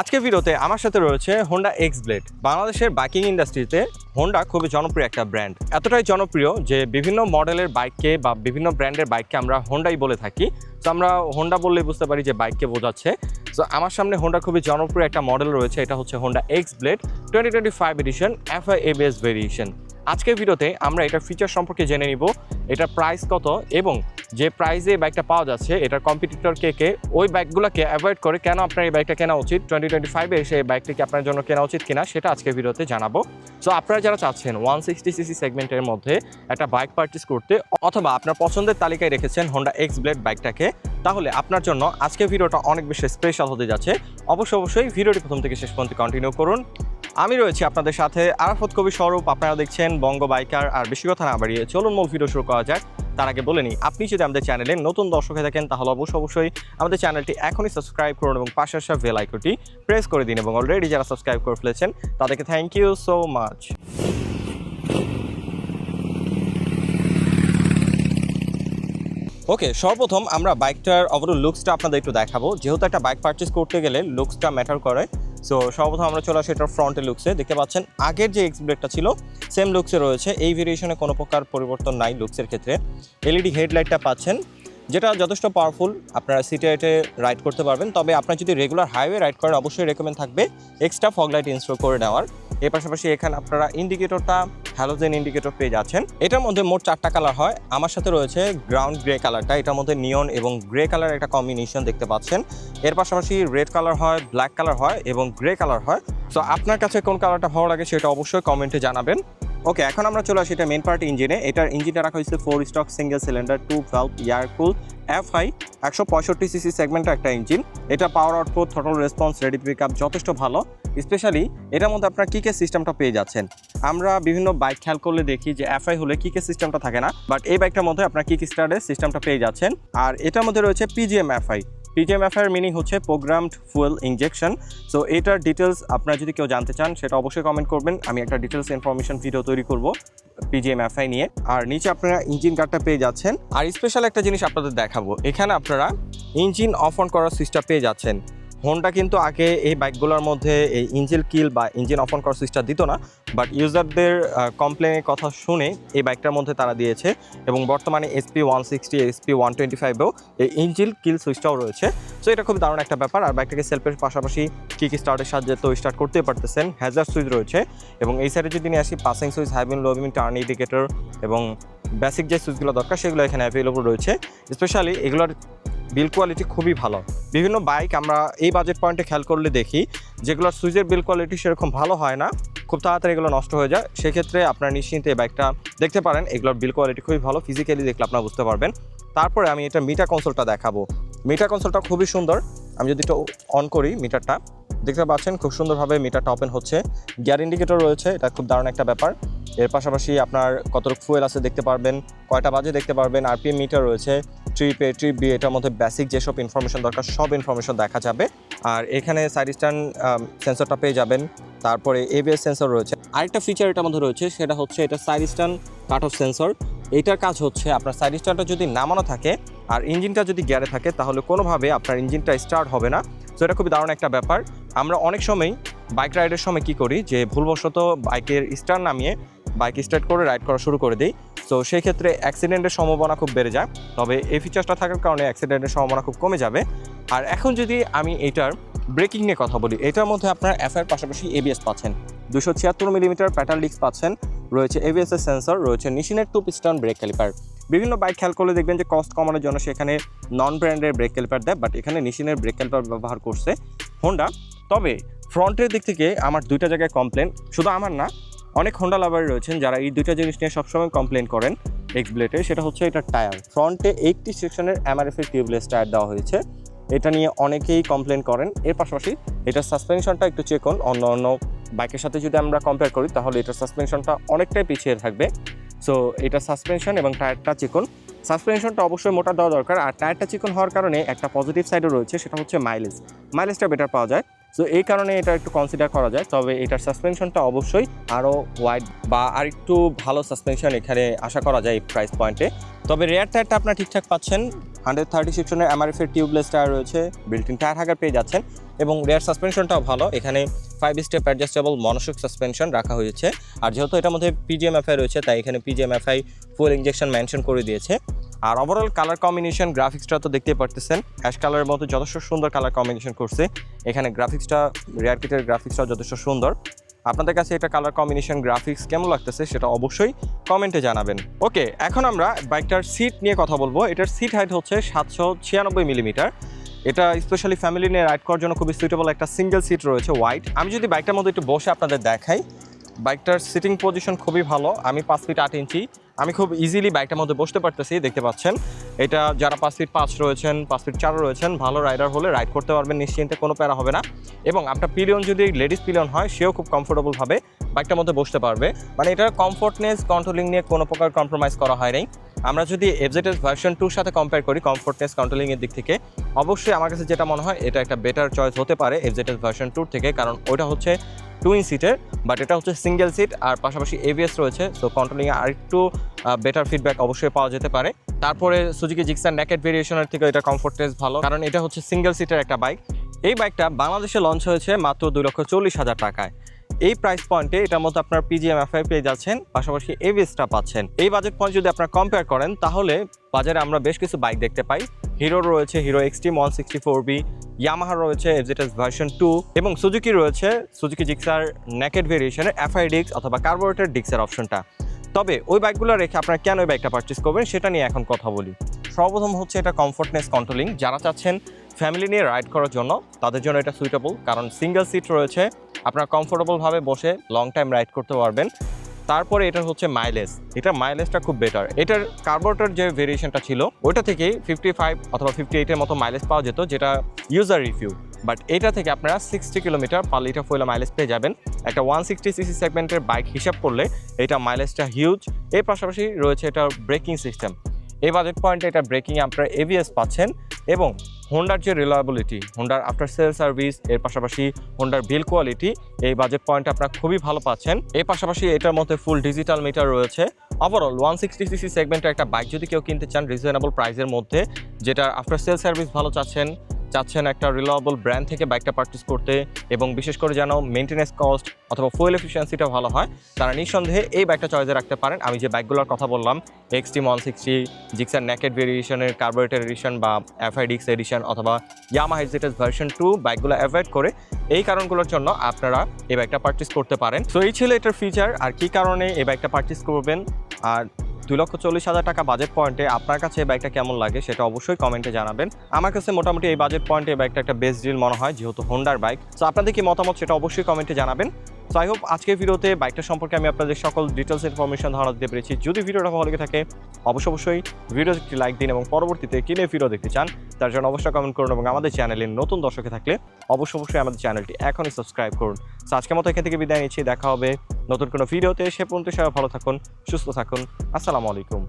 আজকের ভিডিওতে আমার সাথে রয়েছে হোন্ডা এক্স ব্লেড বাংলাদেশের বাইকিং ইন্ডাস্ট্রিতে হোন্ডা খুবই জনপ্রিয় একটা ব্র্যান্ড এতটাই জনপ্রিয় যে বিভিন্ন মডেলের বাইককে বা বিভিন্ন ব্র্যান্ডের বাইককে আমরা হোন্ডাই বলে থাকি। তো আমরা হোন্ডা বললেই বুঝতে পারি যে বাইককে বোঝাচ্ছে। তো আমার সামনে হোন্ডা খুবই জনপ্রিয় একটা মডেল রয়েছে, এটা হচ্ছে Honda X Blade twenty twenty five edition FI ABS variation আজকের ভিডিওতে আমরা এটার ফিচার সম্পর্কে জেনে নিব, এটার প্রাইস কত এবং যে প্রাইসে এই বাইকটা পাওয়া যাচ্ছে, এটার কম্পিটিটর কে কে, ওই বাইকগুলোকে অ্যাভয়েড করে কেন আপনার এই বাইকটা কেনা উচিত? টোয়েন্টি টোয়েন্টি ফাইভে এসে এই বাইকটিকে আপনার জন্য কেনা উচিত কিনা, সেটা আজকে ভিডিওতে জানাব। সো আপনারা যারা চাচ্ছেন ওয়ান সিক্সটি সিসি সেগমেন্টের মধ্যে একটা বাইক পারচেস করতে, অথবা আপনার পছন্দের তালিকায় রেখেছেন হোন্ডা এক্স ব্লেড বাইকটাকে তাহলে আপনার জন্য আজকের ভিডিওটা অনেক বেশি স্পেশাল হতে যাচ্ছে। অবশ্যই অবশ্যই ভিডিওটি প্রথম থেকে শেষ পর্যন্ত কন্টিনিউ করুন। আমি রয়েছি আপনাদের সাথে আরাফত কবি স্বরূপ। আপনারা দেখছেন বঙ্গ বাইকার আর বেশি কথা না বাড়িয়ে চলুন মূল ভিডিও শুরু করা যাক। তার আগে বলে নিই আপনি যদি আমাদের চ্যানেলে নতুন দর্শক হয়ে থাকেন, তাহলে অবশ্যই অবশ্যই আমাদের চ্যানেলটি এখনই সাবস্ক্রাইব করুন এবং পাশে আসা বেল প্রেস করে দিন এবং অলরেডি যারা সাবস্ক্রাইব করে ফেলেছেন, তাদেরকে thank you so much okay সর্বপ্রথম আমরা বাইকটার ওভারঅল লুকসটা আপনাদের একটু দেখাবো। যেহেতু একটা বাইক পারচেস করতে গেলে লুকসটা ম্যাটার করে সো সর্বপ্রথম আমরা চলে আসি এটার ফ্রন্টে লুকসে দেখতে পাচ্ছেন, আগের যে এক্স ব্লেডটা ছিল সেম লুকসে রয়েছে। এই ভেরিয়েশনে কোনো প্রকার পরিবর্তন নাই লুকসের ক্ষেত্রে। এলইডি হেডলাইটটা পাচ্ছেন, যেটা যথেষ্ট পাওয়ারফুল আপনারা সিটি রাইটে রাইড করতে পারবেন। তবে আপনার যদি রেগুলার হাইওয়ে রাইড করেন, অবশ্যই রেকমেন্ড থাকবে এক্সট্রা ফগলাইট ইনস্টল করে নেওয়ার। এর পাশাপাশি এখানে আপনারা ইন্ডিকেটরটা হ্যালোজেন ইন্ডিকেটর পেয়ে যাচ্ছেন। এটার মধ্যে মোট চারটা কালার হয়। আমার সাথে রয়েছে গ্রাউন্ড গ্রে কালারটা এটার মধ্যে নিয়ন এবং গ্রে কালার একটা কম্বিনেশন দেখতে পাচ্ছেন। এর পাশাপাশি রেড কালার হয় ব্ল্যাক কালার হয় এবং গ্রে কালার হয়। সো আপনার কাছে কোন কালারটা ভালো লাগে সেটা অবশ্যই কমেন্টে জানাবেন। ওকে এখন আমরা চলে আসি এটা মেন পার্ট ইঞ্জিনে এটার ইঞ্জিনটা রাখা হয়েছে four stroke single cylinder two valve air cool F I একশো পঁয়ষট্টি সিসি সেগমেন্টের একটা ইঞ্জিন এটা power output throttle response ready pick up যথেষ্ট ভালো। স্পেশালি এটার মধ্যে আপনার কিকে সিস্টেমটা পেয়ে যাচ্ছেন? আমরা বিভিন্ন বাইক খেয়াল করলে দেখি যে এফআই হলে কিকে সিস্টেমটা থাকে না বাট এই বাইকটার মধ্যে আপনার কিক স্টার্টের সিস্টেমটা পেয়ে যাচ্ছেন? আর এটার মধ্যে রয়েছে PGM FI PGM FI meaning হচ্ছে প্রোগ্রামড ফুয়েল ইঞ্জেকশন সো এটার ডিটেলস আপনারা যদি কেউ জানতে চান, সেটা অবশ্যই কমেন্ট করবেন। আমি একটা ডিটেলস ইনফরমেশন ভিডিও তৈরি করব পিজিএম এফআই নিয়ে। আর নিচে আপনারা ইঞ্জিন কার্ডটা পেয়ে যাচ্ছেন। আর স্পেশাল একটা জিনিস আপনাদের দেখাবো। এখানে আপনারা ইঞ্জিন অফ অন করার সুইচটা পেয়ে যাচ্ছেন। হোন্ডা কিন্তু আগে এই বাইকগুলোর মধ্যে এই ইঞ্জিন কিল বা ইঞ্জিন অফ অন করার সুইচটা দিত না বাট ইউজারদের কমপ্লেনের কথা শুনে এই বাইকটার মধ্যে তারা দিয়েছে এবং বর্তমানে SP one sixty SP one twenty ফাইভেও এই ইঞ্জিন কিল সুইচটাও রয়েছে। সো এটা খুব দারুণ একটা ব্যাপার, আর বাইকটাকে সেলফের পাশাপাশি কিক স্টার্টের সাহায্যে তো স্টার্ট করতে পারতেছেন। হ্যাজার সুইচ রয়েছে এবং এই সাইডে যদি নিয়ে আসি passing switch high beam low beam turn indicator এবং বেসিক যে সুইচগুলো দরকার সেগুলো এখানে অ্যাভেলেবল রয়েছে। স্পেশালি এগুলোর বিল কোয়ালিটি খুবই ভালো। বিভিন্ন বাইক আমরা এই বাজেট পয়েন্টে খেয়াল করলে দেখি, যেগুলোর সুইচের বিল কোয়ালিটি সেরকম ভালো হয় না, খুব তাড়াতাড়ি এগুলো নষ্ট হয়ে যায়। সেক্ষেত্রে আপনার নিশ্চিন্তে এই বাইকটা দেখতে পারেন, এগুলোর বিল কোয়ালিটি খুবই ভালো ফিজিক্যালি দেখলে আপনারা বুঝতে পারবেন। তারপরে আমি এটা মিটা কনসোলটা দেখাবো। মিটা কনসোলটা খুবই সুন্দর। আমি যদি এটা অন করি মিটারটা দেখতে পাচ্ছেন খুব সুন্দরভাবে মিটারটা ওপেন হচ্ছে। গিয়ার ইন্ডিকেটর রয়েছে, এটা খুব দারুণ একটা ব্যাপার। এর পাশাপাশি আপনার কতটুকু ফুয়েল আছে দেখতে পারবেন, কয়টা বাজে দেখতে পারবেন আর আরপিএম মিটার রয়েছে ট্রিপ এ ট্রিপ বি এটার মধ্যে বেসিক যেসব ইনফরমেশন দরকার, সব ইনফরমেশন দেখা যাবে। আর এখানে সাইড স্ট্যান্ড সেন্সরটা পেয়ে যাবেন। তারপরে এবিএস সেন্সর রয়েছে। আরেকটা ফিচার এটার মধ্যে রয়েছে, সেটা হচ্ছে এটা side stand cut off sensor এটার কাজ হচ্ছে, আপনার সাইড স্ট্যান্ডটা যদি নামানো থাকে আর ইঞ্জিনটা যদি গিয়ারে থাকে, তাহলে কোনোভাবে আপনার ইঞ্জিনটা স্টার্ট হবে না। তো এটা খুবই দারুণ একটা ব্যাপার। আমরা অনেক সময় বাইক রাইডের সময় কি করি যে, ভুলবশত বাইকের স্টার্ট নামিয়ে বাইক স্টার্ট করে রাইড করা শুরু করে দিই। তো সেই ক্ষেত্রে অ্যাক্সিডেন্টের সম্ভাবনা খুব বেড়ে যায়। তবে এই ফিচার্সটা থাকার কারণে অ্যাক্সিডেন্টের সম্ভাবনা খুব কমে যাবে। আর এখন যদি আমি এটার ব্রেকিং নিয়ে কথা বলি, এটার মধ্যে আপনার এফআইয়ের পাশাপাশি এবিএস পাচ্ছেন। দুশো ছিয়াত্তর মিলিমিটার প্যাটাল লিক্স পাচ্ছেন। রয়েছে এবিএস এর সেন্সর রয়েছে নিশিনের টু পিস্টন ব্রেক ক্যালিপার বিভিন্ন বাইক খেয়াল করলে দেখবেন যে কস্ট কমানোর জন্য সেখানে নন ব্র্যান্ডের ব্রেক ক্যালিপার দেয় বাট এখানে নিশিনের ব্রেক ক্যালিপার ব্যবহার করছে হোন্ডা তবে ফ্রন্টের দিক থেকে আমার দুইটা জায়গায় কমপ্লেন শুধু আমার না, অনেক হোন্ডা লাভার রয়েছেন যারা এই দুইটা জিনিস নিয়ে সবসময় কমপ্লেন করেন। এক্স ব্লেডে সেটা হচ্ছে এটা টায়ার ফ্রন্টে এইটটি সেকশনের এমআরএফ এর টিউবলেস টায়ার দেওয়া হয়েছে। এটা নিয়ে অনেকেই কমপ্লেন করেন। এর পাশাপাশি এটার সাসপেনশনটা একটু চেক করুন। অন্য অন্য বাইকের সাথে যদি আমরা কম্পেয়ার করি, তাহলে এটার সাসপেনশনটা অনেকটাই পিছিয়ে থাকবে। সো এটা সাসপেনশন এবং টায়ারটা চিকন। সাসপেনশনটা অবশ্যই মোটা দেওয়া দরকার আর টায়ারটা চিকন হওয়ার কারণে একটা পজিটিভ সাইডও রয়েছে, সেটা হচ্ছে মাইলেজ মাইলেজটা বেটার পাওয়া যায়। সো এই কারণে এটা একটু কনসিডার করা যায়, তবে এটার সাসপেনশনটা অবশ্যই আরও ওয়াইড বা আরেকটু ভালো সাসপেনশন এখানে আশা করা যায় এই প্রাইস পয়েন্টে তবে রেয়ার টায়ারটা আপনারা ঠিকঠাক পাচ্ছেন। হান্ড্রেড থার্টি সিক্সনের এমআরএফের টিউবলেস টায়ার রয়েছে বিল্ট ইন টায়ার হাগার পেয়ে যাচ্ছেন এবং রেয়ার সাসপেনশনটাও ভালো। এখানে five step adjustable monoshock suspension রাখা হয়েছে। আর যেহেতু এটার মধ্যে পিজিএমএফআই রয়েছে, তাই এখানে পিজিএমএফআই ফুল ইঞ্জেকশন মেনশন করে দিয়েছে। আর ওভারঅল কালার কম্বিনেশন গ্রাফিক্সটা তো দেখতেই পারতেছেন অ্যাশ কালারের মতো যথেষ্ট সুন্দর কালার কম্বিনেশন করছে। এখানে গ্রাফিক্সটা রেয়ার কিটের গ্রাফিক্সটা যথেষ্ট সুন্দর। আপনাদের কাছে এটা কালার কম্বিনেশন গ্রাফিক্স কেমন লাগতেছে সেটা অবশ্যই কমেন্টে জানাবেন। ওকে এখন আমরা বাইকটার সিট নিয়ে কথা বলব। এটার সিট হাইট হচ্ছে সাতশো ছিয়ানব্বই মিলিমিটার এটা স্পেশালি ফ্যামিলি নিয়ে রাইড করার জন্য খুবই সুইটেবল একটা সিঙ্গেল সিট রয়েছে হোয়াইট আমি যদি বাইকটার মধ্যে একটু বসে আপনাদের দেখাই। বাইকটার সিটিং পজিশন খুবই ভালো। আমি পাঁচ ফিট আট ইঞ্চি। আমি খুব ইজিলি বাইকটার মধ্যে বসতে পারতেছি, দেখতে পাচ্ছেন। এটা যারা পাঁচ ফিট পাঁচ রয়েছেন, পাঁচ ফিট চারও রয়েছেন, ভালো রাইডার হলে রাইড করতে পারবেন, নিশ্চিন্তে কোনো প্যারা হবে না। এবং আপনার পিলিয়ন যদি লেডিস পিলিয়ন হয়, সেও খুব কমফোর্টেবলভাবে বাইকটার মধ্যে বসতে পারবে। মানে এটার কমফোর্টনেস কন্ট্রোলিং নিয়ে কোনো প্রকার কম্প্রোমাইজ করা হয়নি আমরা যদি এফজেডএস ভার্সন টুর সাথে কম্পেয়ার করি কমফোর্টনেস কন্ট্রোলিং এর দিক থেকে, অবশ্যই আমার কাছে যেটা মনে হয়, এটা একটা বেটার চয়েস হতে পারে এফজেডএস ভার্সন টুর থেকে, কারণ ওইটা হচ্ছে টুইন সিটের বাট এটা হচ্ছে সিঙ্গেল সিট আর পাশাপাশি এভিএস রয়েছে সো কন্ট্রোলিংয়ে আরেকটু বেটার ফিডব্যাক অবশ্যই পাওয়া যেতে পারে। তারপরে সুজুকি জিক্সার ন্যাকেট ভেরিয়েশনের থেকে এটা কমফোর্টনেস ভালো, কারণ এটা হচ্ছে সিঙ্গেল সিটের একটা বাইক এই বাইকটা বাংলাদেশে লঞ্চ হয়েছে মাত্র দুই লক্ষ চল্লিশ হাজার টাকায়। এই প্রাইস পয়েন্টে এটার মধ্যে আপনার পিজিএমএফআই পেয়ে যাচ্ছেন, পাশাপাশি এভিএসটা পাচ্ছেন। এই বাজেট পয়েন্ট যদি আপনারা কম্পেয়ার করেন, তাহলে বাজারে আমরা বেশ কিছু বাইক দেখতে পাই। হিরোর রয়েছে Hero Xtreme one sixty four B ইয়ামাহার রয়েছে এফজেটাস ভার্সন টু এবং সুজুকি রয়েছে সুজুকি জিক্সার নেকেট ভেরিয়েশনের এফআই ডিক্স অথবা কার্বোরেটেড ডিক্সের অপশনটা তবে ওই বাইকগুলো রেখে আপনারা কেন ওই বাইকটা পারচেস করবেন, সেটা নিয়ে এখন কথা বলি। সর্বপ্রথম হচ্ছে এটা কমফোর্টনেস কন্ট্রোলিং যারা চাচ্ছেন ফ্যামিলি নিয়ে রাইড করার জন্য তাদের জন্য এটা সুইটেবল কারণ সিঙ্গেল সিট রয়েছে, আপনারা কমফোর্টেবলভাবে বসে লং টাইম রাইড করতে পারবেন। তারপরে এটা হচ্ছে মাইলেজ এটা মাইলেজটা খুব বেটার এটার কার্বোরেটর যে ভেরিয়েশনটা ছিল, ওইটা থেকে ফিফটি ফাইভ অথবা ফিফটি এইটের মতো মাইলেজ পাওয়া যেত, যেটা ইউজার রিভিউ বাট এটা থেকে আপনারা সিক্সটি কিলোমিটার পার লিটার ফুয়েলে মাইলেজ পেয়ে যাবেন। একটা ওয়ান সিক্সটি সিসি সেগমেন্টের বাইক হিসাব করলে এটা মাইলেজটা হিউজ এর পাশাপাশি রয়েছে এটা ব্রেকিং সিস্টেম এই বাজেট পয়েন্টে এটা ব্রেকিং আপনারা এভিএস পাচ্ছেন এবং হোন্ডার যে রিলায়েবিলিটি হোন্ডার আফটার সেল সার্ভিস এর পাশাপাশি হোন্ডার বিল কোয়ালিটি এই বাজেট পয়েন্টে আপনারা খুবই ভালো পাচ্ছেন। এর পাশাপাশি এটার মধ্যে ফুল ডিজিটাল মিটার রয়েছে। ওভারঅল ওয়ান সিক্সটি সিসি সেগমেন্টের একটা বাইক যদি কেউ কিনতে চান রিজনেবল প্রাইসের মধ্যে, যেটা আফটার সেল সার্ভিস ভালো চাচ্ছেন চাচ্ছেন একটা রিলায়েবল ব্র্যান্ড থেকে বাইকটা পারচেস করতে এবং বিশেষ করে যেন মেনটেন্যান্স কস্ট অথবা ফুয়েল এফিসিয়েন্সিটা ভালো হয়, তারা নিঃসন্দেহে এই বাইকটা চয়েসে রাখতে পারেন। আমি যে বাইকগুলোর কথা বললাম XT one sixty Gixxer naked ভেরিয়েশনের carburettor edition বা এফআইডিক্স এডিশন অথবা ইয়ামা হেজিটেস ভার্সন টু বাইকগুলো অ্যাভয়েড করে এই কারণগুলোর জন্য আপনারা এই বাইকটা পারচেস করতে পারেন। সো এই ছিল এটার ফিচার আর কি কারণে এই বাইকটা পারচেস করবেন? আর দুই লক্ষ চল্লিশ হাজার টাকা বাজেট পয়েন্টে আপনার কাছে এই বাইকটা কেমন লাগে সেটা অবশ্যই কমেন্টে জানাবেন। আমার কাছে মোটামুটি এই বাজেট পয়েন্টে এই বাইকটা একটা বেস্ট ডিল মনে হয়, যেহেতু হোন্ডার বাইক তো আপনাদের কি মতামত সেটা অবশ্যই কমেন্টে জানাবেন। সো আই হোপ আজকের ভিডিওতে বাইকটা সম্পর্কে আমি আপনাদের সকল ডিটেলস ইনফরমেশন ধারণা দিতে পেরেছি। যদি ভিডিওটা ভালো লেগে থাকে অবশ্যই অবশ্যই ভিডিও একটি লাইক দিন এবং পরবর্তীতে কিনে ভিডিও দেখতে চান, তার জন্য অবশ্যই কমেন্ট করুন এবং আমাদের চ্যানেলে নতুন দর্শকে থাকলে অবশ্যই অবশ্যই আমাদের চ্যানেলটি এখনই সাবস্ক্রাইব করুন। সো আজকের মতো এখান থেকে বিদায় নিচ্ছি, দেখা হবে নতুন কোনো ভিডিওতে সে পর্যন্ত সবাই ভালো থাকুন সুস্থ থাকুন। আসসালামু আলাইকুম।